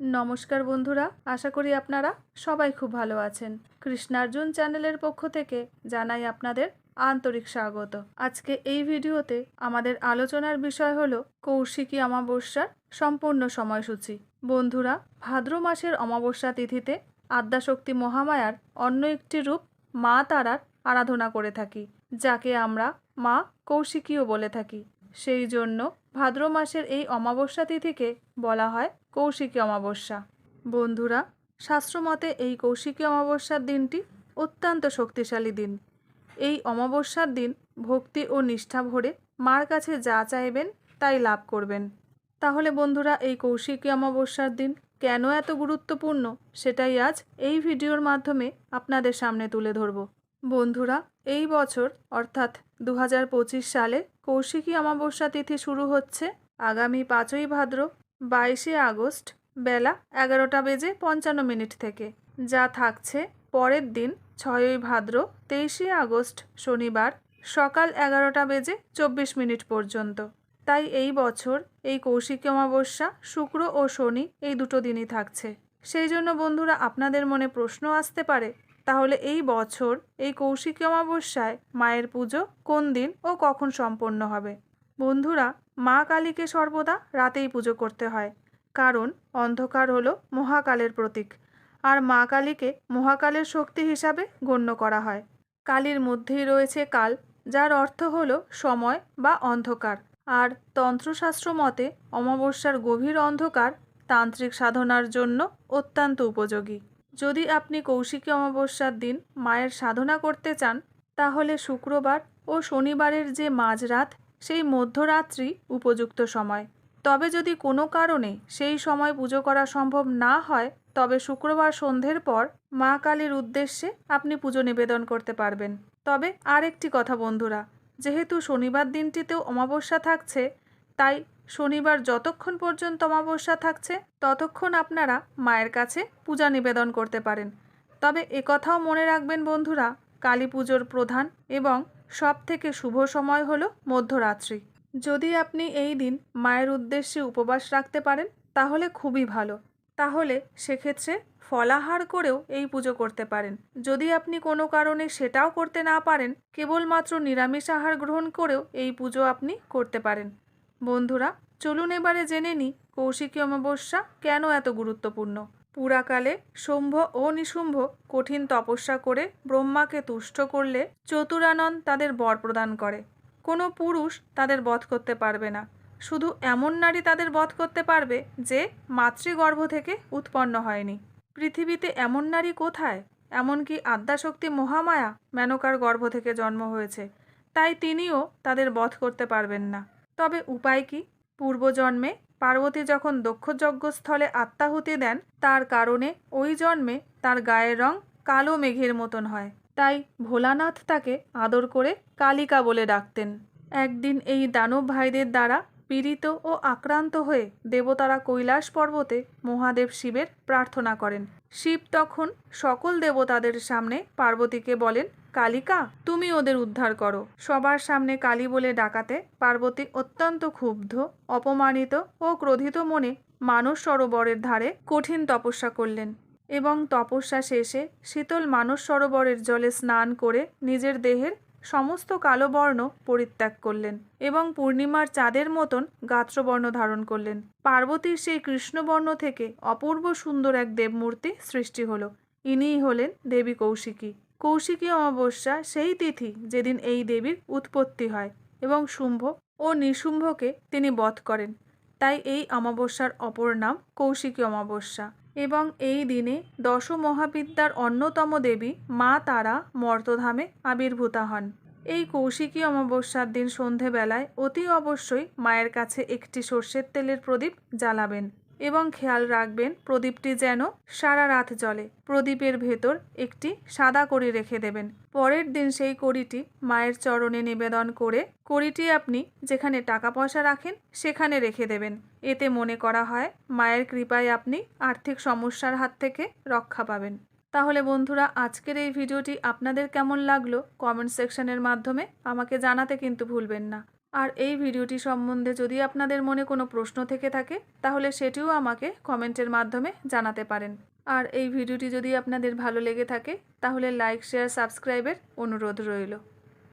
নমস্কার বন্ধুরা, আশা করি আপনারা সবাই খুব ভালো আছেন। কৃষ্ণার্জুন চ্যানেলের পক্ষ থেকে জানাই আপনাদের আন্তরিক স্বাগত। আজকে এই ভিডিওতে আমাদের আলোচনার বিষয় হলো কৌশিকী অমাবস্যার সম্পূর্ণ সময়সূচি। বন্ধুরা, ভাদ্র মাসের অমাবস্যা তিথিতে আদ্যাশক্তি মহামায়ার অন্য একটি রূপ মা তারার আরাধনা করে থাকি, যাকে আমরা মা কৌশিকীও বলে থাকি। সেই জন্য ভাদ্র মাসের এই অমাবস্যা তিথিকে বলা হয় কৌশিকী অমাবস্যা। বন্ধুরা, শাস্ত্রমতে এই কৌশিকী অমাবস্যার দিনটি অত্যন্ত শক্তিশালী দিন। এই অমাবস্যার দিন ভক্তি ও নিষ্ঠা ভরে মার কাছে যা চাইবেন তাই লাভ করবেন। তাহলে বন্ধুরা, এই কৌশিকী অমাবস্যার দিন কেন এত গুরুত্বপূর্ণ সেটাই আজ এই ভিডিওর মাধ্যমে আপনাদের সামনে তুলে ধরব। বন্ধুরা এই বছর, অর্থাৎ দু হাজার পঁচিশ সালে, কৌশিকী অমাবস্যা তিথি শুরু হচ্ছে। আগামী পাঁচই ভাদ্র, বাইশে আগস্ট, বেলা এগারোটা বেজে পঞ্চান্ন মিনিট থেকে, যা থাকছে পরের দিন, ছয়ই ভাদ্র, তেইশে আগস্ট, শনিবার, সকাল এগারোটা বেজে চব্বিশ মিনিট পর্যন্ত। তাই এই বছর, এই কৌশিকী অমাবস্যা, শুক্র ও শনি এই দুটো দিনই থাকছে। সেই জন্য বন্ধুরা, আপনাদের মনে প্রশ্ন আসতে পারে তাহলে এই বছর এই কৌশিকী অমাবস্যায় মায়ের পুজো কোন দিন ও কখন সম্পন্ন হবে? বন্ধুরা, মা কালীকে সর্বদা রাতেই পুজো করতে হয়। কারণ অন্ধকার হলো মহাকালের প্রতীক আর মা কালীকে মহাকালের শক্তি হিসাবে গণ্য করা হয়। কালীর মধ্যেই রয়েছে কাল, যার অর্থ হলো সময় বা অন্ধকার। আর তন্ত্রশাস্ত্র মতে অমাবস্যার গভীর অন্ধকার তান্ত্রিক সাধনার জন্য অত্যন্ত উপযোগী। যদি আপনি কৌশিকী অমাবস্যার দিন মায়ের সাধনা করতে চান, তাহলে শুক্রবার ও শনিবারের যে মাঝরাত, সেই মধ্যরাত্রি উপযুক্ত সময়। তবে যদি কোনো কারণে সেই সময় পুজো করা সম্ভব না হয়, তবে শুক্রবার সন্ধ্যের পর মা কালীর উদ্দেশ্যে আপনি পুজো নিবেদন করতে পারবেন। তবে আরেকটি কথা বন্ধুরা, যেহেতু শনিবার দিনটিতেও অমাবস্যা থাকছে, তাই শনিবার যতক্ষণ পর্যন্ত অমাবস্যা থাকছে, ততক্ষণ আপনারা মায়ের কাছে পূজা নিবেদন করতে পারেন। তবে একথাও মনে রাখবেন বন্ধুরা, কালী পুজোর প্রধান এবং সব থেকে শুভ সময় হলো মধ্যরাত্রি। যদি আপনি এই দিন মায়ের উদ্দেশ্যে উপবাস রাখতে পারেন, তাহলে খুবই ভালো। তাহলে সেক্ষেত্রে ফলাহার করেও এই পুজো করতে পারেন। যদি আপনি কোনো কারণে সেটাও করতে না পারেন, কেবলমাত্র নিরামিষ আহার গ্রহণ করেও এই পুজো আপনি করতে পারেন। বন্ধুরা, চলুন এবারে জেনে নিই কৌশিকী অমাবস্যা কেন এত গুরুত্বপূর্ণ। পুরাকালে শম্ভ ও নিশুম্ভ কঠিন তপস্যা করে ব্রহ্মাকে তুষ্ট করলে চতুরানন তাদের বর প্রদান করে। কোনো পুরুষ তাদের বধ করতে পারবে না। শুধু এমন নারী তাদের বধ করতে পারবে যে মাতৃগর্ভ থেকে উৎপন্ন হয়নি। পৃথিবীতে এমন নারী কোথায়? এমনকি আদ্যাশক্তি মহামায়া মেনকার গর্ভ থেকে জন্ম হয়েছে, তাই তিনিও তাদের বধ করতে পারবেন না। তবে উপায় কি? পূর্বজন্মে পার্বতী যখন দক্ষযজ্ঞস্থলে আত্মাহুতি দেন, তার কারণে ওই জন্মে তার গায়ের রং কালো মেঘের মতন হয়। তাই ভোলানাথ তাকে আদর করে কালিকা বলে ডাকতেন। একদিন এই দানব ভাইদের দ্বারা পীড়িত ও আক্রান্ত হয়ে দেবতারা কৈলাস পর্বতে মহাদেব শিবের প্রার্থনা করেন। শিব তখন সকল দেবতাদের সামনে পার্বতীকে বলেন, কালিকা, তুমি ওদের উদ্ধার করো। সবার সামনে কালী বলে ডাকাতে পার্বতী অত্যন্ত ক্ষুব্ধ, অপমানিত ও ক্রোধিত মনে মানস সরোবরের ধারে কঠিন তপস্যা করলেন এবং তপস্যা শেষে শীতল মানস সরোবরের জলে স্নান করে নিজের দেহের সমস্ত কালো বর্ণ পরিত্যাগ করলেন এবং পূর্ণিমার চাঁদের মতন গাত্রবর্ণ ধারণ করলেন। পার্বতীর সেই কৃষ্ণবর্ণ থেকে অপূর্ব সুন্দর এক দেবমূর্তি সৃষ্টি হলো। ইনিই হলেন দেবী কৌশিকী। কৌশিকী অমাবস্যা সেই তিথি যেদিন এই দেবীর উৎপত্তি হয় এবং শুম্ভ ও নিশুম্ভকে তিনি বধ করেন। তাই এই অমাবস্যার অপর নাম কৌশিকী অমাবস্যা। এবং এই দিনে দশ মহাবিদ্যার অন্যতম দেবী মা তারা মর্তধামে আবির্ভূতা হন। এই কৌশিকী অমাবস্যার দিন সন্ধেবেলায় অতি অবশ্যই মায়ের কাছে একটি সর্ষের তেলের প্রদীপ জ্বালাবেন। এবং খেয়াল রাখবেন, প্রদীপটি যেন সারা রাত জ্বলে। প্রদীপের ভেতর একটি সাদা কড়ি রেখে দেবেন। পরের দিন সেই কড়িটি মায়ের চরণে নিবেদন করে কড়িটি আপনি যেখানে টাকা পয়সা রাখেন, সেখানে রেখে দেবেন। এতে মনে করা হয়, মায়ের কৃপায় আপনি আর্থিক সমস্যার হাত থেকে রক্ষা পাবেন। তাহলে বন্ধুরা, আজকের এই ভিডিওটি আপনাদের কেমন লাগল? কমেন্ট সেকশনের মাধ্যমে আমাকে জানাতে কিন্তু ভুলবেন না। আর এই ভিডিওটি সম্বন্ধে যদি আপনাদের মনে কোনো প্রশ্ন থেকে থাকে, তাহলে সেটিও আমাকে কমেন্টের মাধ্যমে জানাতে পারেন। আর এই ভিডিওটি যদি আপনাদের ভালো লেগে থাকে, তাহলে লাইক, শেয়ার, সাবস্ক্রাইবের অনুরোধ রইল।